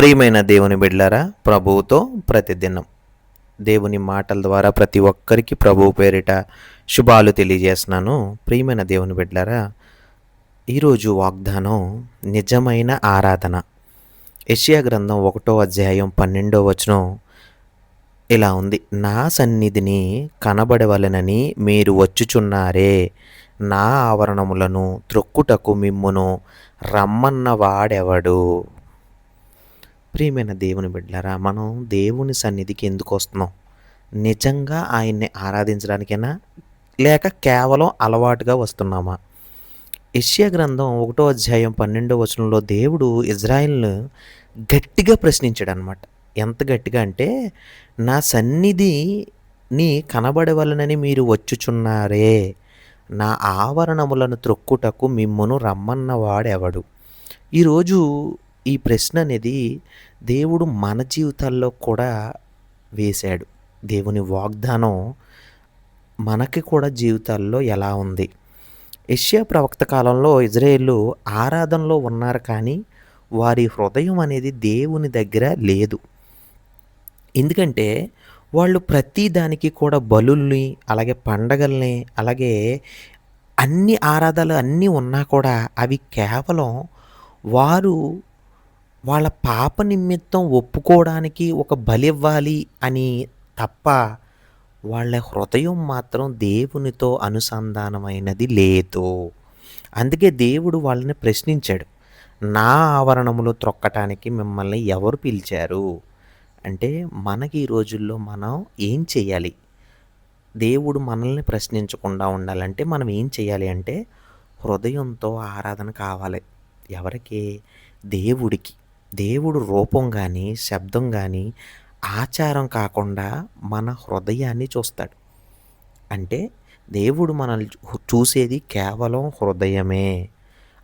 ప్రియమైన దేవుని బిడ్లారా ప్రభువుతో ప్రతిదినం దేవుని మాటల ద్వారా ప్రతి ఒక్కరికి ప్రభువు పేరిట శుభాలు తెలియజేస్తున్నాను. ప్రియమైన దేవుని బిడ్లారా ఈరోజు వాగ్దానం నిజమైన ఆరాధన. యెషయా గ్రంథం ఒకటో అధ్యాయం పన్నెండో వచనం ఇలా ఉంది. నా సన్నిధిని కనబడవలనని మీరు వచ్చుచున్నారే. నా ఆవరణములను త్రొక్కుటకు మిమ్మును రమ్మన్న వాడెవడు ప్రియమైన దేవుని బిడ్డలారా మనం దేవుని సన్నిధికి ఎందుకు వస్తున్నాం? నిజంగా ఆయన్ని ఆరాధించడానికైనా? లేక కేవలం అలవాటుగా వస్తున్నామా? యెషయా గ్రంథం ఒకటో అధ్యాయం పన్నెండో వచనంలో దేవుడు ఇజ్రాయిల్ను గట్టిగా ప్రశ్నించాడు అనమాట ఎంత గట్టిగా అంటే నా సన్నిధిని కనబడవలనని మీరు వచ్చుచున్నారే. నా ఆవరణములను త్రొక్కుటకు మిమ్మను రమ్మన్నవాడెవడు? ఈరోజు ఈ ప్రశ్న అనేది దేవుడు మన జీవితాల్లో కూడా వేశాడు. దేవుని వాగ్దానం మనకి కూడా జీవితాల్లో ఎలా ఉంది? ఏషియా ప్రవక్త కాలంలో ఇజ్రాయేళ్ళు ఆరాధనలో ఉన్నారు కానీ వారి హృదయం అనేది దేవుని దగ్గర లేదు. ఎందుకంటే వాళ్ళు ప్రతి దానికి కూడా బలుల్ని అలాగే పండగల్ని అలాగే అన్ని ఆరాధనలు అన్నీ ఉన్నా కూడా అవి కేవలం వారు వాళ్ళ పాప నిమిత్తం ఒప్పుకోవడానికి ఒక బలి ఇవ్వాలి అని తప్ప వాళ్ళ హృదయం మాత్రం దేవునితో అనుసంధానమైనది లేదు. అందుకే దేవుడు వాళ్ళని ప్రశ్నించాడు నా ఆవరణములు త్రొక్కటానికి మిమ్మల్ని ఎవరు పిలిచారు? అంటే మనకి ఈ రోజుల్లో మనం ఏం చేయాలి? దేవుడు మనల్ని ప్రశ్నించకుండా ఉండాలంటే మనం ఏం చేయాలి అంటే హృదయంతో ఆరాధన కావాలి. ఎవరికి? దేవుడికి. దేవుడు రూపం కానీ శబ్దం కానీ ఆచారం కాకుండా మన హృదయాన్ని చూస్తాడు. అంటే దేవుడు మనల్ని చూసేది కేవలం హృదయమే.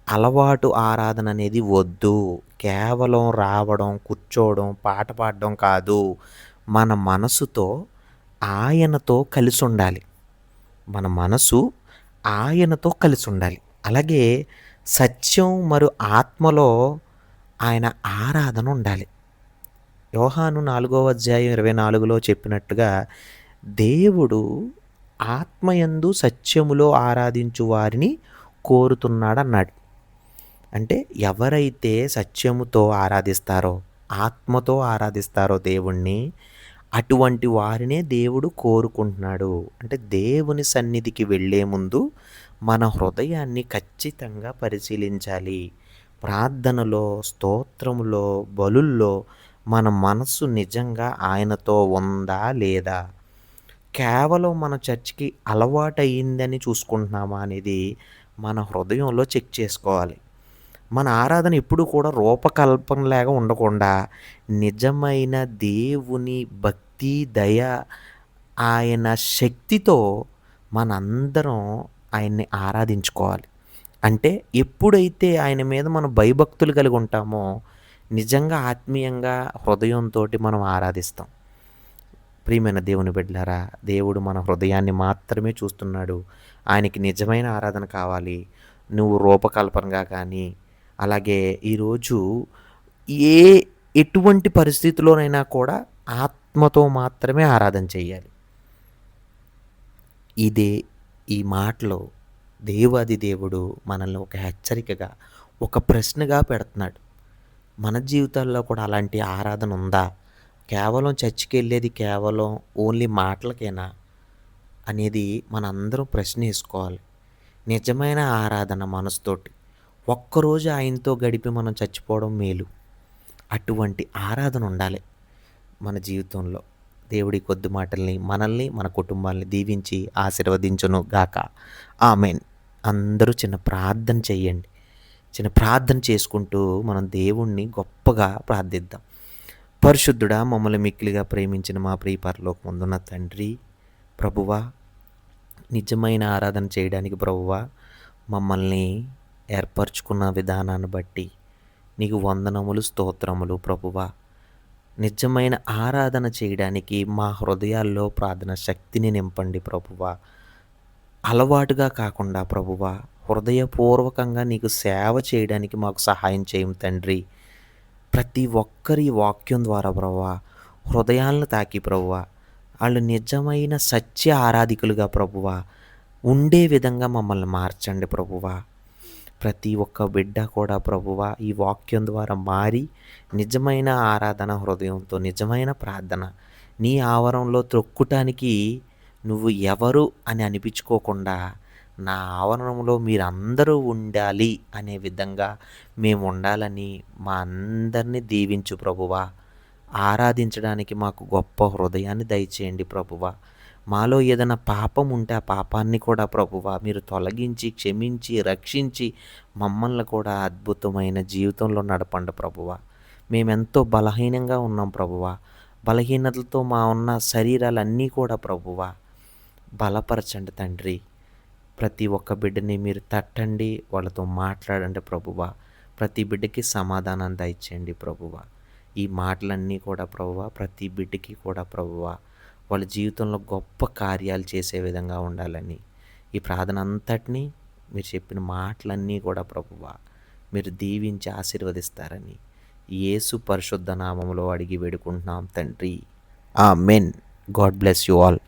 అలవాటు ఆరాధన అనేది వద్దు. కేవలం రావడం కూర్చోవడం పాట పాడడం కాదు. మన మనసుతో ఆయనతో కలిసి ఉండాలి. మన మనసు ఆయనతో కలిసి ఉండాలి. అలాగే సత్యం మరియు ఆత్మలో ఆయన ఆరాధన ఉండాలి. యోహాను నాలుగో అధ్యాయం ఇరవై నాలుగులో చెప్పినట్టుగా దేవుడు ఆత్మయందు సత్యములో ఆరాధించు వారిని కోరుతున్నాడు అన్నాడు అంటే ఎవరైతే సత్యముతో ఆరాధిస్తారో ఆత్మతో ఆరాధిస్తారో దేవుణ్ణి అటువంటి వారినే దేవుడు కోరుకుంటున్నాడు. అంటే దేవుని సన్నిధికి వెళ్ళే ముందు మన హృదయాన్ని ఖచ్చితంగా పరిశీలించాలి. ప్రార్థనలో స్తోత్రములో బలుల్లో మన మనస్సు నిజంగా ఆయనతో ఉందా లేదా? కేవలం మన చర్చికి అలవాటయిందని చూసుకుంటున్నామా అనేది మన హృదయంలో చెక్ చేసుకోవాలి. మన ఆరాధన ఎప్పుడు కూడా రూపకల్పనలాగా ఉండకుండా నిజమైన దేవుని భక్తి దయ ఆయన శక్తితో మనందరం ఆయన్ని ఆరాధించుకోవాలి. అంటే ఎప్పుడైతే ఆయన మీద మనం భయభక్తులు కలిగి ఉంటామో నిజంగా ఆత్మీయంగా హృదయంతో మనం ఆరాధిస్తాం. ప్రియమైన దేవుని బిడ్డలారా దేవుడు మన హృదయాన్ని మాత్రమే చూస్తున్నాడు. ఆయనకి నిజమైన ఆరాధన కావాలి. నువ్వు రూపకల్పనగా కానీ అలాగే ఈరోజు ఏ ఎటువంటి పరిస్థితిలోనైనా కూడా ఆత్మతో మాత్రమే ఆరాధన చేయాలి. ఇదే ఈ మాటలో దేవాది దేవుడు మనల్ని ఒక హెచ్చరికగా ఒక ప్రశ్నగా పెడుతున్నాడు. మన జీవితాల్లో కూడా అలాంటి ఆరాధన ఉందా? కేవలం చర్చికి వెళ్ళేది కేవలం ఓన్లీ మాటలకేనా? అనేది మనందరం ప్రశ్న వేసుకోవాలి. నిజమైన ఆరాధన మనసుతోటి. ఒక్కరోజు ఆయనతో గడిపి మనం చచ్చిపోవడం మేలు. అటువంటి ఆరాధన ఉండాలి మన జీవితంలో. దేవుడి కొద్ది మాటల్ని మనల్ని మన కుటుంబాల్ని దీవించి ఆశీర్వదించును గాక. ఆమెన్. అందరూ చిన్న ప్రార్థన చేయండి చిన్న ప్రార్థన చేసుకుంటూ మనం దేవుణ్ణి గొప్పగా ప్రార్థిద్దాం. పరిశుద్ధుడా మమ్మల్ని మిక్కిలిగా ప్రేమించిన మా ప్రియ ముందున్న తండ్రి ప్రభువా నిజమైన ఆరాధన చేయడానికి ప్రభువా మమ్మల్ని ఏర్పరచుకున్న విధానాన్ని బట్టి నీకు వందనములు స్తోత్రములు ప్రభువా. నిజమైన ఆరాధన చేయడానికి మా హృదయాల్లో ప్రార్థన శక్తిని నింపండి ప్రభువా. అలవాటుగా కాకుండా ప్రభువా హృదయపూర్వకంగా నీకు సేవ చేయడానికి మాకు సహాయం చేయం తండ్రి. ప్రతి ఒక్కరి వాక్యం ద్వారా ప్రభువా హృదయాలను తాకి ప్రభువా. వాళ్ళు నిజమైన సత్య ఆరాధికులుగా ప్రభువా ఉండే విధంగా మమ్మల్ని మార్చండి ప్రభువా. ప్రతి ఒక్క బిడ్డ కూడా ప్రభువ ఈ వాక్యం ద్వారా మారి నిజమైన ఆరాధన హృదయంతో నిజమైన ప్రార్థన నీ ఆవరణలో త్రొక్కుటానికి నువ్వు ఎవరు అని అనిపించుకోకుండా నా ఆవరణంలో మీరందరూ ఉండాలి అనే విధంగా మేము ఉండాలని మా అందరినీ దీవించు ప్రభువా. ఆరాధించడానికి మాకు గొప్ప హృదయాన్ని దయచేయండి ప్రభువా. మాలో ఏదైనా పాపం ఉంటే ఆ పాపాన్ని కూడా ప్రభువా మీరు తొలగించి క్షమించి రక్షించి మమ్మల్ని కూడా అద్భుతమైన జీవితంలో నడపండి ప్రభువా. మేమెంతో బలహీనంగా ఉన్నాం ప్రభువా. బలహీనతలతో మా ఉన్న శరీరాలన్నీ కూడా ప్రభువా బలపరచండి తండ్రి. ప్రతి ఒక్క బిడ్డని మీరు తట్టండి వాళ్ళతో మాట్లాడండి ప్రభువా. ప్రతి బిడ్డకి సమాధానం దయచేయండి ప్రభువా. ఈ మాటలన్నీ కూడా ప్రభువా ప్రతి బిడ్డకి కూడా ప్రభువా. వాళ్ళ జీవితంలో గొప్ప కార్యాలు చేసే విధంగా ఉండాలని. ఈ ప్రార్థన అంతటినీ మీరు చెప్పిన మాటలన్నీ కూడా ప్రభువా మీరు దీవించి ఆశీర్వదిస్తారని యేసు పరిశుద్ధ నామంలో అడిగి వేడుకుంటున్నాం తండ్రి. Amen God bless you all.